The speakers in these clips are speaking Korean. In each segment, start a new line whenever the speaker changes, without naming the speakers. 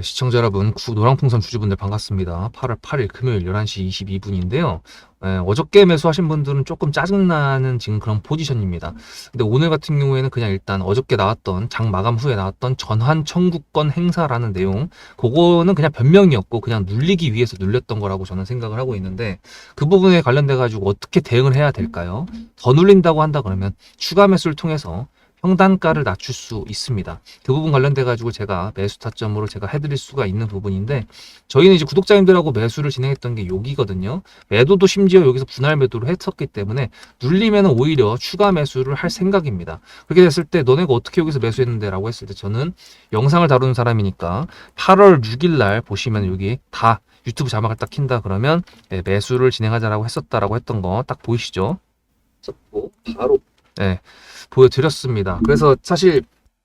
네, 시청자 여러분, 구 노랑풍선 주주분들 반갑습니다. 8월 8일 금요일 11시 22분인데요. 어저께 매수하신 분들은 조금 짜증나는 지금 그런 포지션입니다. 근데 오늘 같은 경우에는 그냥 일단 어저께 나왔던 장 마감 후에 나왔던 전환 청구권 행사라는 내용, 그거는 그냥 변명이었고 그냥 눌리기 위해서 눌렸던 거라고 저는 생각을 하고 있는데 그 부분에 관련돼 가지고 어떻게 대응을 해야 될까요? 더 눌린다고 한다 그러면 추가 매수를 통해서 평단가를 낮출 수 있습니다. 그 부분 관련돼 가지고 제가 매수 타점으로 제가 해드릴 수가 있는 부분인데 저희는 이제 구독자님들하고 매수를 진행했던 게 여기거든요. 매도도 심지어 여기서 분할 매도를 했었기 때문에 눌리면 오히려 추가 매수를 할 생각입니다. 그렇게 됐을 때 너네가 어떻게 여기서 매수했는데 라고 했을 때 저는 영상을 다루는 사람이니까 8월 6일 날 보시면 여기 다 유튜브 자막을 딱 킨다 그러면 네, 매수를 진행하자라고 했었다라고 했던 거 딱 보이시죠? 바로 네, 보여드렸습니다. 그래서 사실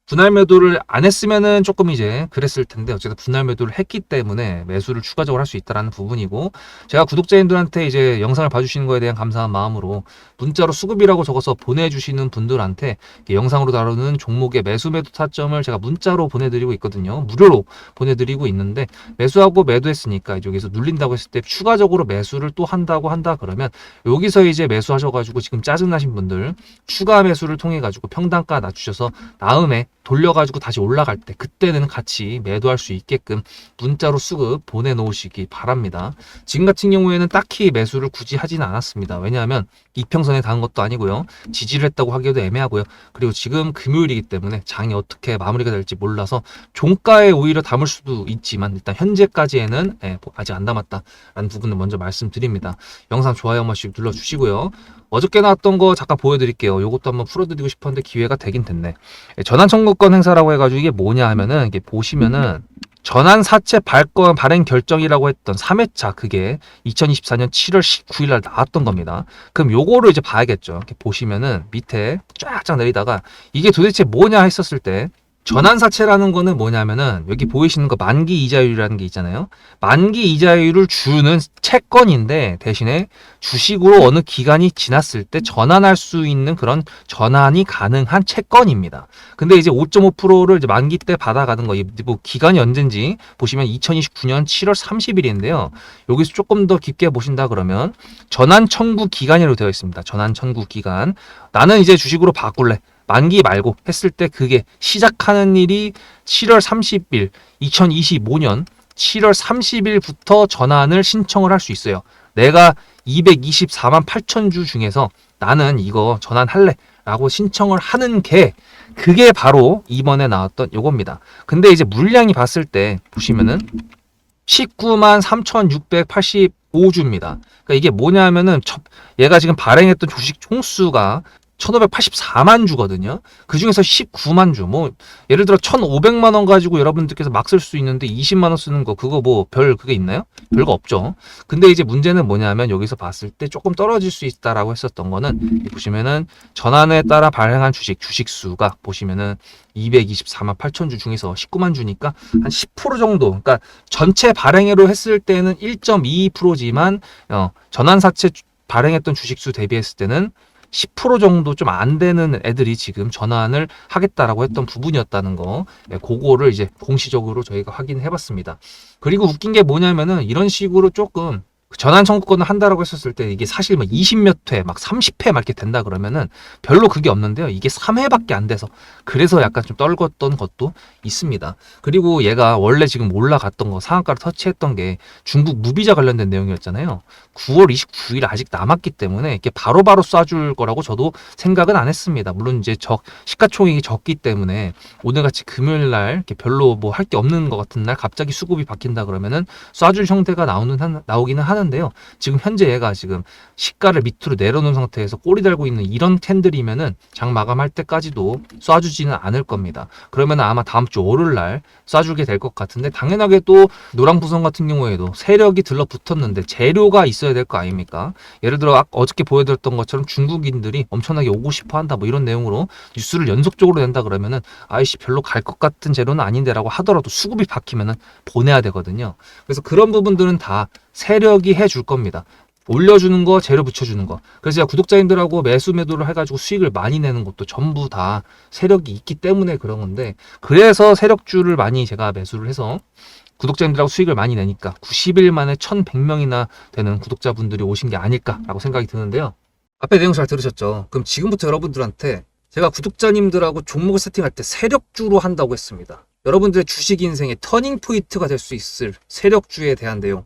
분할 매도를 안 했으면은 조금 이제 그랬을 텐데 어쨌든 분할 매도를 했기 때문에 매수를 추가적으로 할 수 있다라는 부분이고 제가 구독자님들한테 이제 영상을 봐주시는 거에 대한 감사한 마음으로 문자로 수급이라고 적어서 보내주시는 분들한테 영상으로 다루는 종목의 매수 매도 타점을 제가 문자로 보내드리고 있거든요. 무료로 보내드리고 있는데 매수하고 매도했으니까 여기서 눌린다고 했을 때 추가적으로 매수를 또 한다고 한다 그러면 여기서 이제 매수하셔가지고 지금 짜증나신 분들 추가 매수를 통해 가지고 평단가 낮추셔서 다음에 돌려가지고 다시 올라갈 때 그때는 같이 매도할 수 있게끔 문자로 수급 보내놓으시기 바랍니다. 지금 같은 경우에는 딱히 매수를 굳이 하지는 않았습니다. 왜냐하면 이평선에 닿은 것도 아니고요. 지지를 했다고 하기도 애매하고요. 그리고 지금 금요일이기 때문에 장이 어떻게 마무리가 될지 몰라서 종가에 오히려 담을 수도 있지만 일단 현재까지에는 예, 아직 안 담았다라는 부분을 먼저 말씀드립니다. 영상 좋아요 한 번씩 눌러주시고요. 어저께 나왔던 거 잠깐 보여드릴게요. 요것도 한번 풀어드리고 싶었는데 기회가 되긴 됐네. 예, 전환 청구권 행사라고 해가지고 이게 뭐냐 하면은 이게 보시면은 전환 사채 발권 발행 결정이라고 했던 3회차 그게 2024년 7월 19일 날 나왔던 겁니다. 그럼 요거를 이제 봐야겠죠. 이렇게 보시면은 밑에 쫙쫙 내리다가 이게 도대체 뭐냐 했었을 때 전환사채라는 거는 뭐냐면은 여기 보이시는 거 만기 이자율이라는 게 있잖아요. 만기 이자율을 주는 채권인데 대신에 주식으로 어느 기간이 지났을 때 전환할 수 있는 그런 전환이 가능한 채권입니다. 근데 이제 5.5%를 이제 만기 때 받아가는 거, 뭐 기간이 언젠지 보시면 2029년 7월 30일인데요. 여기서 조금 더 깊게 보신다 그러면 전환 청구 기간이라고 되어 있습니다. 전환 청구 기간. 나는 이제 주식으로 바꿀래. 만기 말고 했을 때 그게 시작하는 일이 7월 30일, 2025년 7월 30일부터 전환을 신청을 할 수 있어요. 내가 224만 8천 주 중에서 나는 이거 전환할래 라고 신청을 하는 게 그게 바로 이번에 나왔던 요겁니다. 근데 이제 물량이 봤을 때 보시면은 19만 3,685주입니다. 그러니까 이게 뭐냐면은 얘가 지금 발행했던 주식 총수가 1584만 주거든요. 그 중에서 19만 주. 뭐 예를 들어 1500만 원 가지고 여러분들께서 막 쓸 수 있는데 20만 원 쓰는 거 그거 뭐 별 그게 있나요? 별거 없죠. 근데 이제 문제는 뭐냐면 여기서 봤을 때 조금 떨어질 수 있다라고 했었던 거는 보시면은 전환에 따라 발행한 주식 주식 수가 보시면은 224만 8천 주 중에서 19만 주니까 한 10% 정도. 그러니까 전체 발행으로 했을 때는 1.22%지만 어, 전환 사채 발행했던 주식 수 대비했을 때는 10% 정도 좀 안 되는 애들이 지금 전환을 하겠다라고 했던 부분이었다는 거, 네, 그거를 이제 공시적으로 저희가 확인해 봤습니다. 그리고 웃긴 게 뭐냐면은 이런 식으로 조금 전환 청구권을 한다라고 했었을 때 이게 사실 뭐 20몇 회, 막 30회 막 이렇게 된다 그러면은 별로 그게 없는데요. 이게 3회밖에 안 돼서 그래서 약간 좀 떨궜던 것도 있습니다. 그리고 얘가 원래 지금 올라갔던 거 상한가를 터치했던 게 중국 무비자 관련된 내용이었잖아요. 9월 29일 아직 남았기 때문에 이렇게 바로바로 쏴줄 거라고 저도 생각은 안 했습니다. 물론 이제 적 시가총액이 적기 때문에 오늘같이 금요일 날 이렇게 별로 뭐 할 게 없는 것 같은 날 갑자기 수급이 바뀐다 그러면은 쏴줄 형태가 나오는 한, 나오기는 하는 하는데요. 지금 현재 얘가 지금 시가를 밑으로 내려놓은 상태에서 꼬리 달고 있는 이런 캔들이면은 장 마감할 때까지도 쏴주지는 않을 겁니다. 그러면 아마 다음 주 월요일 날 쏴주게 될 것 같은데 당연하게 또 노랑 부성 같은 경우에도 세력이 들러붙었는데 재료가 있어야 될 거 아닙니까? 예를 들어 어저께 보여드렸던 것처럼 중국인들이 엄청나게 오고 싶어 한다 뭐 이런 내용으로 뉴스를 연속적으로 낸다 그러면은 아이씨 별로 갈 것 같은 재료는 아닌데라고 하더라도 수급이 박히면은 보내야 되거든요. 그래서 그런 부분들은 다 세력이 해줄 겁니다. 올려주는 거, 재료 붙여주는 거. 그래서 제가 구독자님들하고 매수 매도를 해가지고 수익을 많이 내는 것도 전부 다 세력이 있기 때문에 그런 건데, 그래서 세력주를 많이 제가 매수를 해서 구독자님들하고 수익을 많이 내니까 90일 만에 1100명이나 되는 구독자분들이 오신 게 아닐까라고 생각이 드는데요. 앞에 내용 잘 들으셨죠? 그럼 지금부터 여러분들한테 제가 구독자님들하고 종목을 세팅할 때 세력주로 한다고 했습니다. 여러분들의 주식 인생의 터닝 포인트가 될 수 있을 세력주에 대한 내용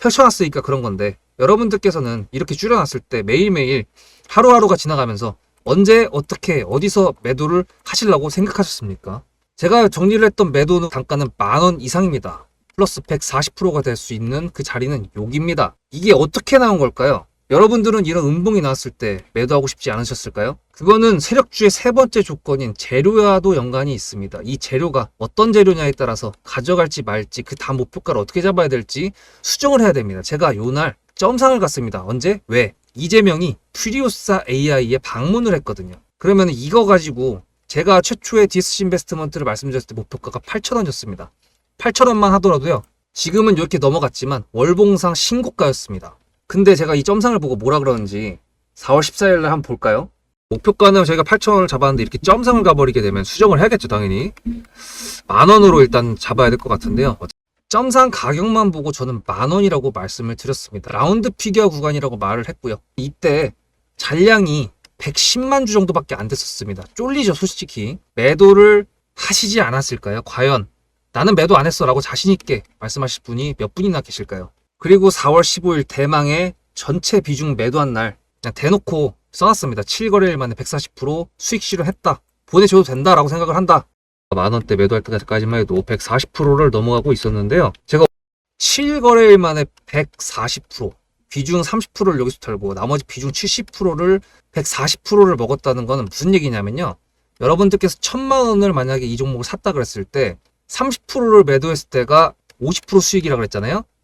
펼쳐놨으니까 그런 건데 여러분들께서는 이렇게 줄여놨을 때 매일매일 하루하루가 지나가면서 언제 어떻게 어디서 매도를 하시려고 생각하셨습니까? 제가 정리를 했던 매도 단가는 만 원 이상입니다. 플러스 140%가 될 수 있는 그 자리는 여기입니다. 이게 어떻게 나온 걸까요? 여러분들은 이런 음봉이 나왔을 때 매도하고 싶지 않으셨을까요? 그거는 세력주의 세 번째 조건인 재료와도 연관이 있습니다. 이 재료가 어떤 재료냐에 따라서 가져갈지 말지 그 다음 목표가를 어떻게 잡아야 될지 수정을 해야 됩니다. 제가 요날 점상을 갔습니다. 언제? 왜? 이재명이 퓨리오사 AI에 방문을 했거든요. 그러면 이거 가지고 제가 최초의 디스시 인베스트먼트를 말씀드렸을 때 목표가가 8,000원이었습니다. 8,000원만 하더라도요. 지금은 이렇게 넘어갔지만 월봉상 신고가였습니다. 근데 제가 이 점상을 보고 뭐라 그러는지 4월 14일 날 한번 볼까요? 목표가는 저희가 8,000원을 잡았는데 이렇게 점상을 가버리게 되면 수정을 해야겠죠, 당연히. 만 원으로 일단 잡아야 될 것 같은데요. 점상 가격만 보고 저는 만 원이라고 말씀을 드렸습니다. 라운드 피겨 구간이라고 말을 했고요. 이때 잔량이 110만 주 정도밖에 안 됐었습니다. 쫄리죠, 솔직히. 매도를 하시지 않았을까요? 과연 나는 매도 안 했어 라고 자신있게 말씀하실 분이 몇 분이나 계실까요? 그리고 4월 15일 대망의 전체 비중 매도한 날 그냥 대놓고 써놨습니다. 7거래일 만에 140% 수익 실현했다. 보내줘도 된다라고 생각을 한다. 만원대 매도할 때까지만 해도 140%를 넘어가고 있었는데요. 제가 7거래일 만에 140% 비중 30%를 여기서 털고 나머지 비중 70%를 140%를 먹었다는 거는 무슨 얘기냐면요. 여러분들께서 천만 원을 만약에 이 종목을 샀다 그랬을 때 30%를 매도했을 때가 50% 수익이라 그랬잖아요.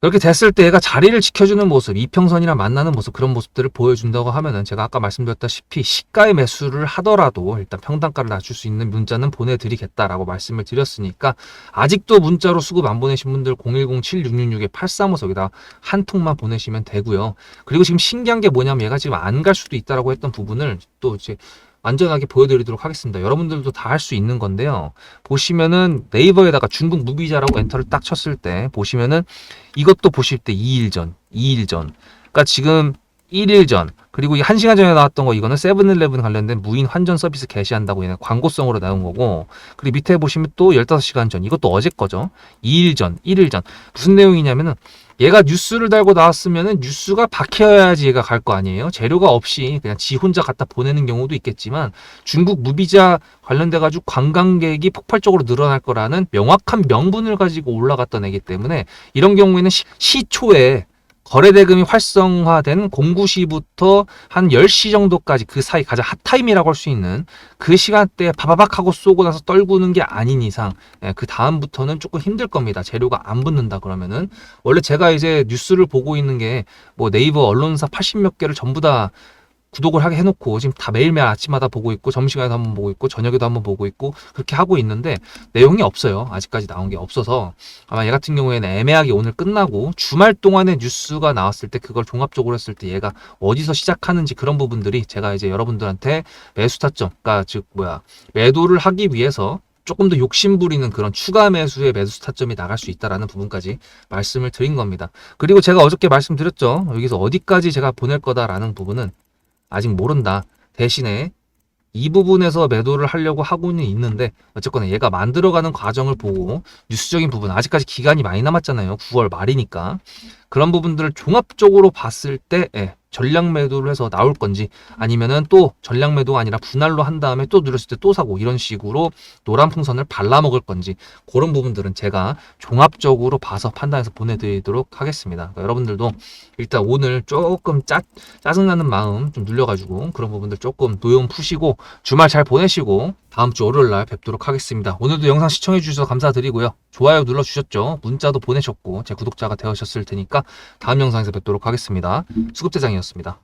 그렇게 됐을 때 얘가 자리를 지켜주는 모습, 이평선이랑 만나는 모습 그런 모습들을 보여준다고 하면은 제가 아까 말씀드렸다시피 시가의 매수를 하더라도 일단 평단가를 낮출 수 있는 문자는 보내드리겠다라고 말씀을 드렸으니까 아직도 문자로 수급 안 보내신 분들 010-7666-8354 여기다 한 통만 보내시면 되고요. 그리고 지금 신기한 게 뭐냐면 얘가 지금 안 갈 수도 있다라고 했던 부분을 또 이제 안전하게 보여드리도록 하겠습니다. 여러분들도 다 할 수 있는 건데요. 보시면은 네이버에다가 중국 무비자라고 엔터를 딱 쳤을 때 보시면은 이것도 보실 때 2일 전, 2일 전. 그러니까 지금 1일 전, 그리고 이 1시간 전에 나왔던 거 이거는 세븐일레븐 관련된 무인 환전 서비스 개시한다고 얘는 광고성으로 나온 거고 그리고 밑에 보시면 또 15시간 전 이것도 어제 거죠 2일 전 1일 전 무슨 내용이냐면은 얘가 뉴스를 달고 나왔으면은 뉴스가 박혀야지 얘가 갈 거 아니에요? 재료가 없이 그냥 지 혼자 갖다 보내는 경우도 있겠지만 중국 무비자 관련돼 가지고 관광객이 폭발적으로 늘어날 거라는 명확한 명분을 가지고 올라갔던 애기 때문에 이런 경우에는 시, 시초에 거래 대금이 활성화된 09시부터 한 10시 정도까지 그 사이 가장 핫타임이라고 할 수 있는 그 시간대에 바바박 하고 쏘고 나서 떨구는 게 아닌 이상 예, 그 다음부터는 조금 힘들 겁니다. 재료가 안 붙는다 그러면은 원래 제가 이제 뉴스를 보고 있는 게 뭐 네이버 언론사 80 몇 개를 전부 다 구독을 하게 해놓고 지금 다 매일매일 아침마다 보고 있고 점심시간에도 한번 보고 있고 저녁에도 한번 보고 있고 그렇게 하고 있는데 내용이 없어요. 아직까지 나온 게 없어서 아마 얘 같은 경우에는 애매하게 오늘 끝나고 주말 동안에 뉴스가 나왔을 때 그걸 종합적으로 했을 때 얘가 어디서 시작하는지 그런 부분들이 제가 이제 여러분들한테 매수 타점, 그러니까 즉 뭐야 매도를 하기 위해서 조금 더 욕심 부리는 그런 추가 매수의 매수 타점이 나갈 수 있다라는 부분까지 말씀을 드린 겁니다. 그리고 제가 어저께 말씀드렸죠. 여기서 어디까지 제가 보낼 거다라는 부분은 아직 모른다. 대신에 이 부분에서 매도를 하려고 하고는 있는데 어쨌거나 얘가 만들어가는 과정을 보고 뉴스적인 부분 아직까지 기간이 많이 남았잖아요. 9월 말이니까 그런 부분들을 종합적으로 봤을 때 예, 전략 매도를 해서 나올 건지 아니면은 또 전략 매도가 아니라 분할로 한 다음에 또 누렸을 때 또 사고 이런 식으로 노란 풍선을 발라 먹을 건지 그런 부분들은 제가 종합적으로 봐서 판단해서 보내드리도록 하겠습니다. 그러니까 여러분들도 일단 오늘 조금 짜, 짜증나는 마음 좀 눌려가지고 그런 부분들 조금 노여움 푸시고 주말 잘 보내시고 다음 주 월요일 날 뵙도록 하겠습니다. 오늘도 영상 시청해 주셔서 감사드리고요. 좋아요 눌러 주셨죠? 문자도 보내셨고 제 구독자가 되셨을 테니까 다음 영상에서 뵙도록 하겠습니다. 수급대장이었습니다.